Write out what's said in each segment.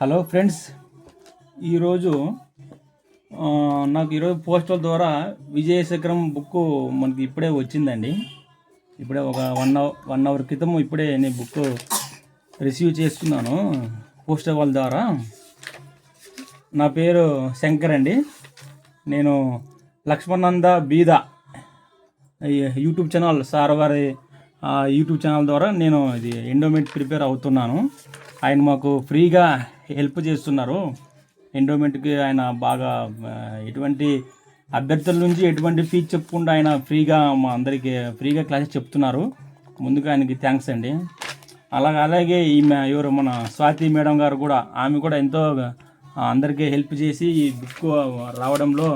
Hello friends ఈరోజు నాకు ఈరోజు పోస్టల్ ద్వారా విజయశిఖరం బుక్ మనకి ఇప్పుడే వచ్చిందండి. ఇప్పుడే ఒక వన్ అవర్ వన్ అవర్ క్రితం ఇప్పుడే నేను బుక్ రిసీవ్ చేసుకున్నాను పోస్టల్ వాళ్ళ ద్వారా. నా పేరు శంకర్ అండి. నేను లక్ష్మణంద బీద యూట్యూబ్ ఛానల్ సార్ వారి యూట్యూబ్ ఛానల్ ద్వారా నేను ఇది ఎండోమెంట్ ప్రిపేర్ అవుతున్నాను. ఆయన మాకు ఫ్రీగా హెల్ప్ చేస్తున్నారు. ఎండోమెంట్కి ఆయన బాగా ఎటువంటి అభ్యర్థుల నుంచి ఎటువంటి ఫీజు చెప్పకుండా ఆయన ఫ్రీగా మా అందరికీ ఫ్రీగా క్లాసెస్ చెప్తున్నారు. ముందుగా ఆయనకి థ్యాంక్స్ అండి. అలాగే అలాగే ఈమె ఎవరు మన స్వాతి మేడం గారు కూడా ఆమె కూడా ఎంతో అందరికీ హెల్ప్ చేసి ఈ బుక్ రావడంలో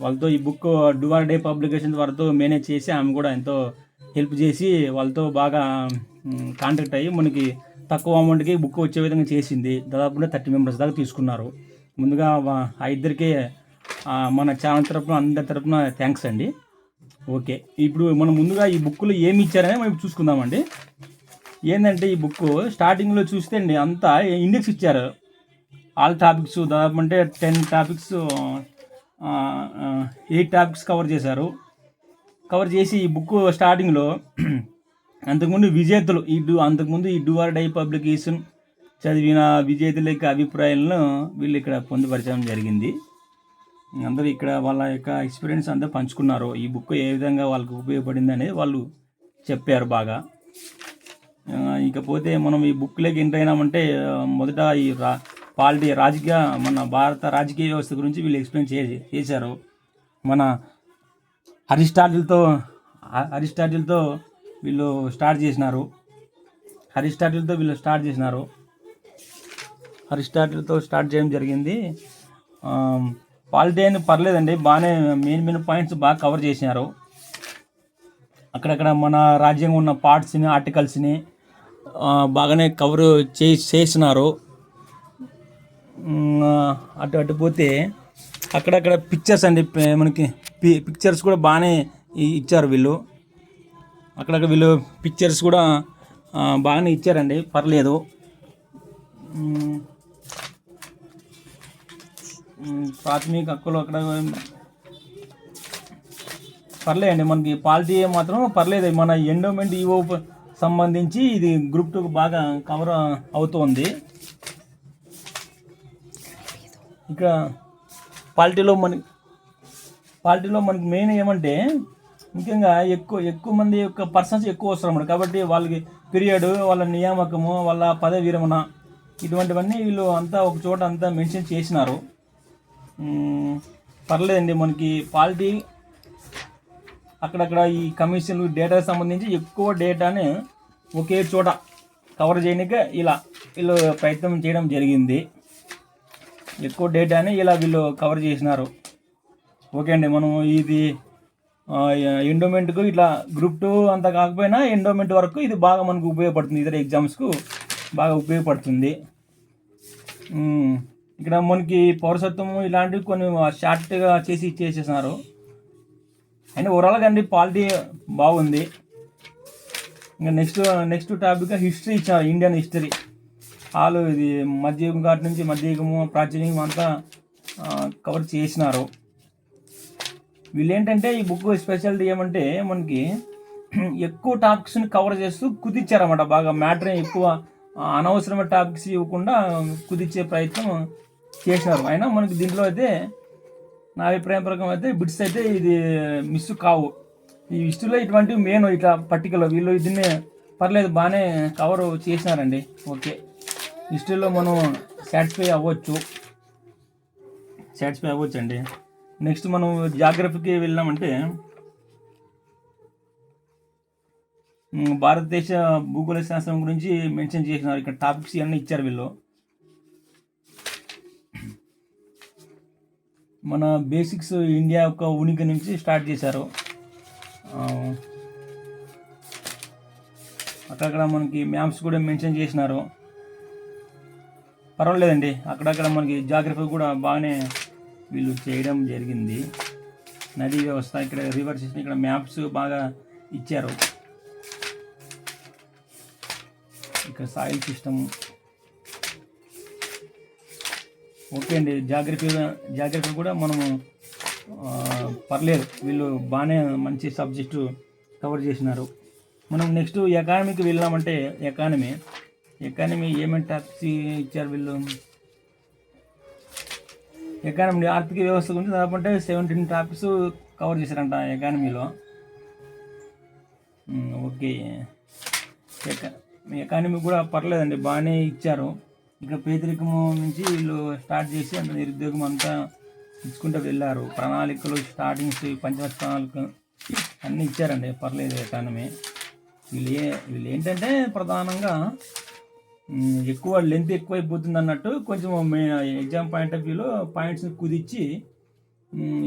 వాళ్ళతో ఈ బుక్ డువార్ డే పబ్లికేషన్ వారితో మేనేజ్ చేసి ఆమె కూడా ఎంతో హెల్ప్ చేసి వాళ్ళతో బాగా కాంటాక్ట్ అయ్యి మనకి తక్కువ అమౌంట్కి బుక్ వచ్చే విధంగా చేసింది. దాదాపుగా థర్టీ మెంబర్స్ దాకా తీసుకున్నారు. ముందుగా ఆ ఇద్దరికి మన ఛానల్ తరపున అందరి తరపున థ్యాంక్స్ అండి. ఓకే ఇప్పుడు మనం ముందుగా ఈ బుక్లో ఏమి ఇచ్చారనే మనం చూసుకుందామండి. ఏంటంటే ఈ బుక్ స్టార్టింగ్లో చూస్తే అండి అంతా ఇండెక్స్ ఇచ్చారు. ఆల్ టాపిక్స్ దాదాపు అంటే ten topics eight topics cover చేశారు. కవర్ చేసి ఈ బుక్ స్టార్టింగ్లో అంతకుముందు విజేతలు ఈ డూ అంతకుముందు ఈ డూఆర్ డై పబ్లికేషన్ చదివిన విజేతల యొక్క అభిప్రాయాలను వీళ్ళు ఇక్కడ పొందుపరచడం జరిగింది. అందరూ ఇక్కడ వాళ్ళ యొక్క ఎక్స్పీరియన్స్ అంతా పంచుకున్నారు. ఈ బుక్ ఏ విధంగా వాళ్ళకు ఉపయోగపడింది అనేది వాళ్ళు చెప్పారు బాగా. ఇకపోతే మనం ఈ బుక్లోకి ఎంటర్ అయినామంటే మొదట ఈ రా పాలిటీ రాజకీయ మన భారత రాజకీయ వ్యవస్థ గురించి వీళ్ళు ఎక్స్ప్లెయిన్ చే చేశారు. మన అరిస్టాటిల్తో అరిస్టాటిల్తో వీళ్ళు స్టార్ట్ చేసినారు. అరిస్టాటిల్తో వీళ్ళు స్టార్ట్ చేసినారు. అరిస్టాటిల్తో స్టార్ట్ చేయడం జరిగింది. పాలిటీ అని పర్లేదండి బాగానే మెయిన్ మెయిన్ పాయింట్స్ బాగా కవర్ చేసినారు. అక్కడక్కడ మన రాజ్యాంగం ఉన్న పార్ట్స్ని ఆర్టికల్స్ని బాగానే కవర్ చేసి చేసినారు. అటు అటు పోతే అక్కడక్కడ పిక్చర్స్ అండి మనకి పి- పిక్చర్స్ కూడా బాగానే ఇచ్చారు వీళ్ళు. అక్కడక్కడ వీళ్ళు పిక్చర్స్ కూడా బాగానే ఇచ్చారండి. పర్లేదు. ప్రాథమిక హక్కులు అక్కడ పర్లేదండి. మనకి పాలిటీ మాత్రం పర్లేదు. మన ఎండోమెంట్ ఈవో సంబంధించి ఇది గ్రూప్ టూకు బాగా కవర్ అవుతోంది. ఇక్కడ పాలిటీలో మనకి పాలిటీలో మనకి మెయిన్ ఏమంటే ముఖ్యంగా ఎక్కువ ఎక్కువ మంది యొక్క పర్సన్స్ ఎక్కువ వస్తారు అన్నమాట. కాబట్టి వాళ్ళకి పీరియడ్ వాళ్ళ నియామకము వాళ్ళ పదవి విరమణ ఇటువంటివన్నీ వీళ్ళు అంతా ఒక చోట అంతా మెన్షన్ చేసినారు. పర్లేదండి మనకి పాలిటీ అక్కడక్కడ ఈ కమిషన్ డేటా సంబంధించి ఎక్కువ డేటాని ఒకే చోట కవర్ చేయడానికి ఇలా వీళ్ళు ప్రయత్నం చేయడం జరిగింది. ఎక్కువ డేటాని ఇలా వీళ్ళు కవర్ చేసినారు. ఓకే అండి మనం ఇది ఎండోమెంట్కు ఇట్లా గ్రూప్ టూ అంత కాకపోయినా ఎండోమెంట్ వరకు ఇది బాగా మనకు ఉపయోగపడుతుంది. ఇతర ఎగ్జామ్స్కు బాగా ఉపయోగపడుతుంది. ఇక్కడ మనకి పౌరసత్వము ఇలాంటివి కొన్ని షార్ట్గా చేసి ఇచ్చేసేసినారు. అండ్ ఓవరాల్గా అండి పాలిటీ బాగుంది. ఇంకా నెక్స్ట్ నెక్స్ట్ టాపిక్ హిస్టరీ ఇచ్చారు ఇండియన్ హిస్టరీ వాళ్ళు ఇది మధ్యయుగం కాటి నుంచి మధ్యయుగము ప్రాచీనయుగం అంతా కవర్ చేసినారు. వీళ్ళు ఏంటంటే ఈ బుక్ స్పెషాలిటీ ఏమంటే మనకి ఎక్కువ టాపిక్స్ని కవర్ చేస్తూ కుదిచ్చారన్నమాట బాగా మ్యాటర్ ఎక్కువ అనవసరమైన టాపిక్స్ ఇవ్వకుండా కుదిచ్చే ప్రయత్నం చేసినారు. అయినా మనకి దీంట్లో అయితే నా అభిప్రాయం ప్రకారం అయితే బిట్స్ అయితే ఇది మిస్ కావు. ఈ హిస్టరీలో ఇటువంటివి మెయిన్ ఇట్లా పర్టికులర్ వీళ్ళు దీన్ని పర్లేదు బాగానే కవర్ చేసినారండి. ఓకే హిస్టరీలో మనం సాటిస్ఫై అవ్వచ్చు. సాటిస్ఫై అవ్వచ్చు అండి నెక్స్ట్ మనం జాగ్రఫీకి వెళ్ళామంటే భారతదేశ భూగోళ శాస్త్రం గురించి మెన్షన్ చేసినారు. ఇక్కడ టాపిక్స్ ఇవన్నీ ఇచ్చారు వీళ్ళు. మన బేసిక్స్ ఇండియా యొక్క ఉనికి నుంచి స్టార్ట్ చేశారు. అక్కడక్కడ మనకి మ్యాప్స్ కూడా మెన్షన్ చేసినారు. పర్వాలేదండి. అక్కడక్కడ మనకి జాగ్రఫీ కూడా బాగానే వీళ్ళు చేయడం జరిగింది. నదీ వ్యవస్థ ఇక్కడ రివర్ సిస్టమ్ ఇక్కడ మ్యాప్స్ బాగా ఇచ్చారు. ఇక్కడ సాయిల్ సిస్టమ్ ఓకే అండి. జాగ్రఫీ జాగ్రఫీ కూడా మనము పర్లేదు. వీళ్ళు బాగానే మంచి సబ్జెక్టు కవర్ చేసినారు. మనం నెక్స్ట్ ఎకానమీకి వెళ్ళామంటే ఎకానమీ. ఎకానమీ ఏమేమి టాపిక్స్ ఇచ్చారు వీళ్ళు? ఎకానమీ ఆర్థిక వ్యవస్థ గురించి దాదాపు సెవెంటీన్ టాపిక్స్ కవర్ చేశారంట ఎకానమీలో ఓకే. ఎకానమీ కూడా పర్లేదండి బాగానే ఇచ్చారు. ఇక్కడ పేదరికము నుంచి వీళ్ళు స్టార్ట్ చేసి అంత నిరుద్యోగం అంతా ఇచ్చుకుంటూ వెళ్ళారు. ప్రణాళికలు స్టార్టింగ్స్ పంచవర్ష ప్రణాళికలు అన్నీ ఇచ్చారండి పర్లేదు ఎకానమీ వీళ్ళు ఏ వీళ్ళు ఏంటంటే ప్రధానంగా ఎక్కువ లెంత్ ఎక్కువైపోతుంది అన్నట్టు కొంచెం ఎగ్జామ్ పాయింట్ ఆఫ్ వ్యూలో పాయింట్స్ని కుదిచ్చి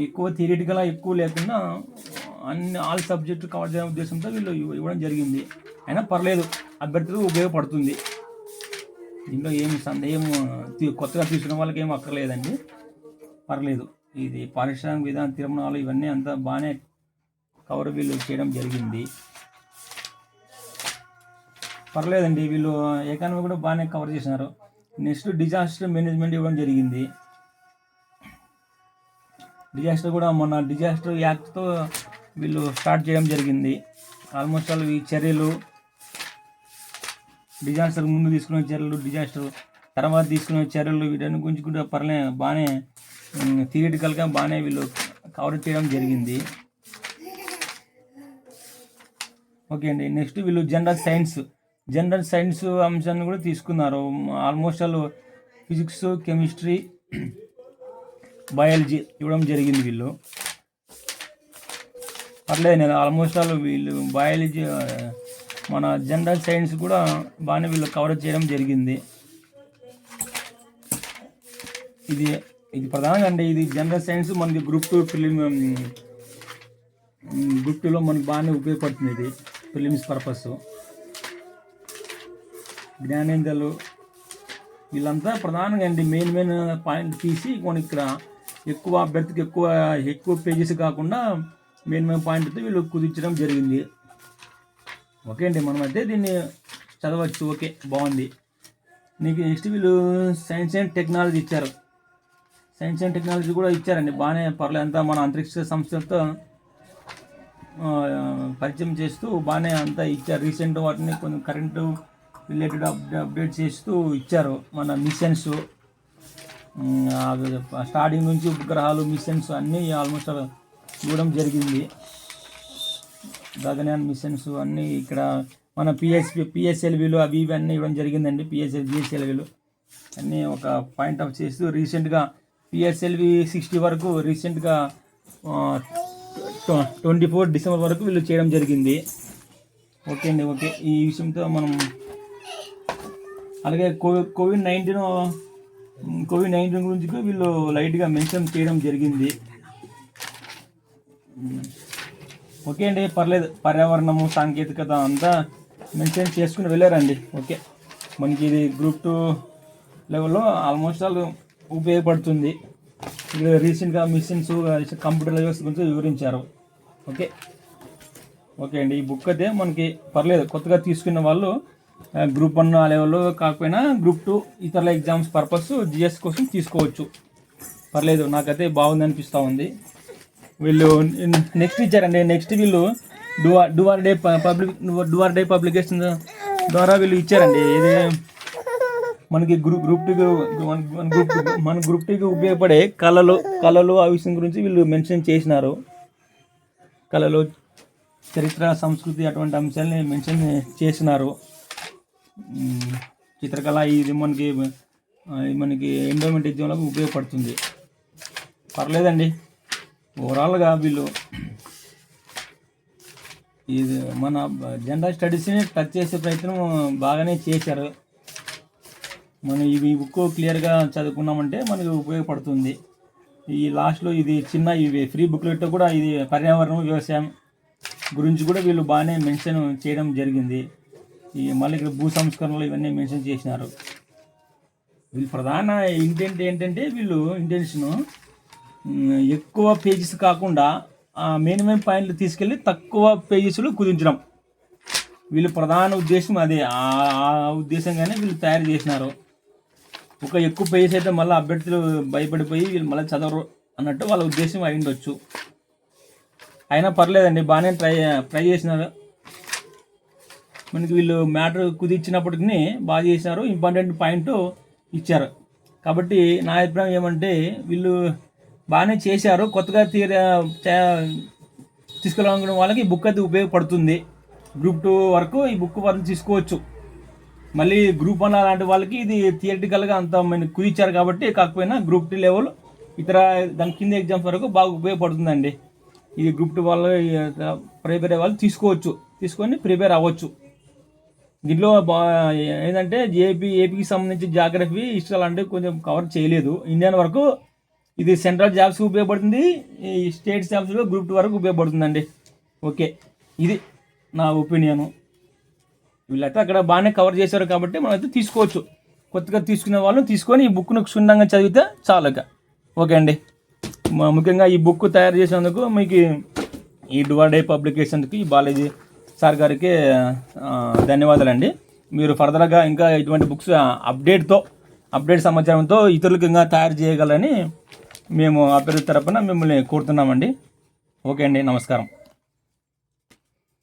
ఎక్కువ థియరిటికల్గా ఎక్కువ లేకుండా అన్ని ఆల్ సబ్జెక్టు కవర్ చేయడం ఉద్దేశంతో వీళ్ళు ఇవ్వడం జరిగింది. అయినా పర్లేదు అభ్యర్థులకు ఉపయోగపడుతుంది. దీంట్లో ఏమి సందేహం తీ- కొత్తగా తీసుకున్న వాళ్ళకి ఏం అక్కర్లేదండి. పర్లేదు ఇది పారిశ్రామిక విధాన తిరుమణాలు ఇవన్నీ అంతా బాగానే కవర్ వీళ్ళు చేయడం జరిగింది. పర్లేదండి వీళ్ళు ఎకానమీ కూడా బాగానే కవర్ చేసినారు. నెక్స్ట్ డిజాస్టర్ మేనేజ్మెంట్ ఇవ్వడం జరిగింది. డిజాస్టర్ కూడా మొన్న డిజాస్టర్ యాక్ట్తో వీళ్ళు స్టార్ట్ చేయడం జరిగింది. ఆల్మోస్ట్ ఆల్ ఈ చర్యలు డిజాస్టర్ ముందు తీసుకునే చర్యలు డిజాస్టర్ తర్వాత తీసుకునే చర్యలు వీటన్ని గురించి కూడా పర్లే బాగానే థియేటికల్గా బాగానే వీళ్ళు కవర్ చేయడం జరిగింది. ఓకే అండి నెక్స్ట్ వీళ్ళు జనరల్ సైన్స్ జనరల్ సైన్స్ అంశాన్ని కూడా తీసుకున్నారు. Almost all physics chemistry biology ఇవ్వడం జరిగింది వీళ్ళు. పర్లేదు నేను ఆల్మోస్ట్ ఆల్ వీళ్ళు బయాలజీ మన జనరల్ సైన్స్ కూడా బాగానే వీళ్ళు కవర్ చేయడం జరిగింది. ఇది ఇది ప్రధానంగా అంటే ఇది జనరల్ సైన్స్ మనకి గ్రూప్ టూ ఫిలిం గ్రూప్ టూలో మనకి బాగానే ఉపయోగపడుతుంది ఇది ఫిలిమ్స్ పర్పస్. జ్ఞానేంద్రలు వీళ్ళంతా ప్రధానంగా అండి మెయిన్ మెయిన్ పాయింట్ తీసి కొన్ని ఇక్కడ ఎక్కువ అభ్యర్థికి ఎక్కువ ఎక్కువ పేజెస్ కాకుండా మెయిన్ మెయిన్ పాయింట్తో వీళ్ళు కుదించడం జరిగింది. ఓకే అండి మనమైతే దీన్ని చదవచ్చు. ఓకే బాగుంది. నీకు నెక్స్ట్ వీళ్ళు సైన్స్ అండ్ టెక్నాలజీ ఇచ్చారు. సైన్స్ అండ్ టెక్నాలజీ కూడా ఇచ్చారండి బాగానే పర్లేదు. అంతా మన అంతరిక్ష సంస్థలతో పరిచయం చేస్తూ బాగానే అంతా ఇచ్చారు. రీసెంట్ వాటిని కొంచెం కరెంటు రిలేటెడ్ అప్డేట్ చేస్తూ ఇచ్చారు మన మిషన్స్ స్టార్టింగ్ నుంచి ఉపగ్రహాలు మిషన్స్ అన్నీ ఆల్మోస్ట్ ఇవ్వడం జరిగింది. గగనయాన్ మిషన్స్ అన్నీ ఇక్కడ మన పిఎస్పి పిఎస్ఎల్విలు అవి ఇవి అన్నీ ఇవ్వడం జరిగిందండి. పిఎస్ఎల్ జిఎస్ఎల్వీలు అన్నీ ఒక పాయింట్ ఆఫ్ చేస్తూ రీసెంట్గా పిఎస్ఎల్వి సిక్స్టీ వరకు రీసెంట్గా ట్వంటీ ఫోర్ డిసెంబర్ వరకు వీళ్ళు చేయడం జరిగింది. ఓకే అండి ఓకే ఈ విషయంతో మనం అలాగే COVID COVID nineteen COVID nineteen గురించి కూడా వీళ్ళు లైట్గా మెన్షన్ చేయడం జరిగింది. ఓకే అండి పర్లేదు. పర్యావరణము సాంకేతికత అంతా మెన్షన్ చేసుకుని వెళ్ళారండి. ఓకే. మనకి ఇది గ్రూప్ టూ లెవెల్లో ఆల్మోస్ట్ ఆల్ ఉపయోగపడుతుంది. ఇది రీసెంట్గా మిషన్స్ కంప్యూటర్ లెవెల్స్ గురించి వివరించారు. ఓకే. ఓకే అండి ఈ బుక్ అయితే మనకి పర్లేదు. కొత్తగా తీసుకున్న వాళ్ళు గ్రూప్ వన్ ఆ లెవెల్లో కాకపోయినా గ్రూప్ టూ ఇతర ఎగ్జామ్స్ పర్పస్ జిఎస్ కోసం తీసుకోవచ్చు. పర్లేదు నాకైతే బాగుంది అనిపిస్తూ ఉంది. వీళ్ళు నెక్స్ట్ ఇచ్చారండి నెక్స్ట్ వీళ్ళు డూఆర్ డూఆర్ డే పబ్లిక్ డూఆర్ డే పబ్లికేషన్ ద్వారా వీళ్ళు ఇచ్చారండి. ఇది మనకి గ్రూప్ గ్రూప్ టీకి మన గ్రూప్ మన గ్రూప్ టీకి ఉపయోగపడే కళలు కళలు ఆ విషయం గురించి వీళ్ళు మెన్షన్ చేసినారు. కళలు చరిత్ర సంస్కృతి అటువంటి అంశాలని మెన్షన్ చేసినారు. చిత్రకళ ఇది మనకి మనకి ఎండోమెంట్ ఎగ్జామ్లకు ఉపయోగపడుతుంది. పర్లేదండి. ఓవరాల్గా వీళ్ళు ఇది మన జనరల్ స్టడీస్ని టచ్ చేసే ప్రయత్నం బాగానే చేశారు. మనం ఇవి బుక్ క్లియర్గా చదువుకున్నామంటే మనకి ఉపయోగపడుతుంది. ఈ లాస్ట్లో ఇది చిన్న ఇవి ఫ్రీ బుక్లెట్ కూడా ఇది పర్యావరణం వ్యవసాయం గురించి కూడా వీళ్ళు బాగానే మెన్షన్ చేయడం జరిగింది. ఈ మళ్ళీ ఇక్కడ భూ సంస్కరణలు ఇవన్నీ మెన్షన్ చేసినారు. వీళ్ళు ప్రధాన ఇంటెంట్ ఏంటంటే వీళ్ళు ఇంటెన్షను ఎక్కువ పేజెస్ కాకుండా మినిమం పాయింట్లు తీసుకెళ్ళి తక్కువ పేజెస్లో కుదించడం. వీళ్ళు ప్రధాన ఉద్దేశం అదే. ఆ ఉద్దేశంగానే వీళ్ళు తయారు చేసినారు. ఒక ఎక్కువ పేజెస్ అయితే మళ్ళీ అభ్యర్థులు భయపడిపోయి వీళ్ళు మళ్ళీ చదవరు అన్నట్టు వాళ్ళ ఉద్దేశం అయి ఉండొచ్చు. అయినా పర్లేదండి బాగానే ట్రై ట్రై చేసినారు. మనకి వీళ్ళు మ్యాటర్ కుదిర్చినప్పటికీ బాగా చేసినారు. ఇంపార్టెంట్ పాయింట్ ఇచ్చారు. కాబట్టి నా అభిప్రాయం ఏమంటే వీళ్ళు బాగానే చేశారు. కొత్తగా తీర చే- తీసుకెళ్ళాలనుకునే వాళ్ళకి ఈ బుక్ అయితే ఉపయోగపడుతుంది. గ్రూప్ టూ వరకు ఈ బుక్ వరకు తీసుకోవచ్చు. మళ్ళీ గ్రూప్ వన్ అలాంటి వాళ్ళకి ఇది థియేటికల్గా అంత మన కుదిచ్చారు కాబట్టి కాకపోయినా గ్రూప్ టూ లెవెల్ ఇతర దాని కింద ఎగ్జామ్స్ వరకు బాగా ఉపయోగపడుతుందండి. ఇది గ్రూప్ టూ వాళ్ళు ప్రిపేర్ అయ్యే వాళ్ళు తీసుకోవచ్చు. తీసుకొని ప్రిపేర్ అవ్వచ్చు. దీంట్లో బా ఏంటంటే ఏపీ ఏపీకి సంబంధించి జాగ్రఫీ హిస్టరీ అలాంటివి కొంచెం కవర్ చేయలేదు. ఇండియన్ వరకు ఇది సెంట్రల్ జాబ్స్కి ఉపయోగపడుతుంది ఈ స్టేట్ జాబ్స్లో గ్రూప్ టూ వరకు ఉపయోగపడుతుందండి. ఓకే ఇది నా ఒపీనియను వీళ్ళైతే అక్కడ బాగానే కవర్ చేశారు కాబట్టి మనం అయితే తీసుకోవచ్చు. కొత్తగా తీసుకునే వాళ్ళు తీసుకొని ఈ బుక్ను క్షుణ్ణంగా చదివితే చాలక. ఓకే అండి. ముఖ్యంగా ఈ బుక్ తయారు చేసినందుకు మీకు ఈ డువర్ డే పబ్లికేషన్కి ఈ బాలాజీ సార్ గారికి ధన్యవాదాలండి. మీరు ఫర్దర్గా ఇంకా ఇటువంటి బుక్స్ అప్డేట్తో అప్డేట్ సమాచారంతో ఇతరులకు ఇంకా తయారు చేయగలని మేము అభ్యర్థి తరపున మిమ్మల్ని కోరుతున్నామండి. ఓకే అండి నమస్కారం.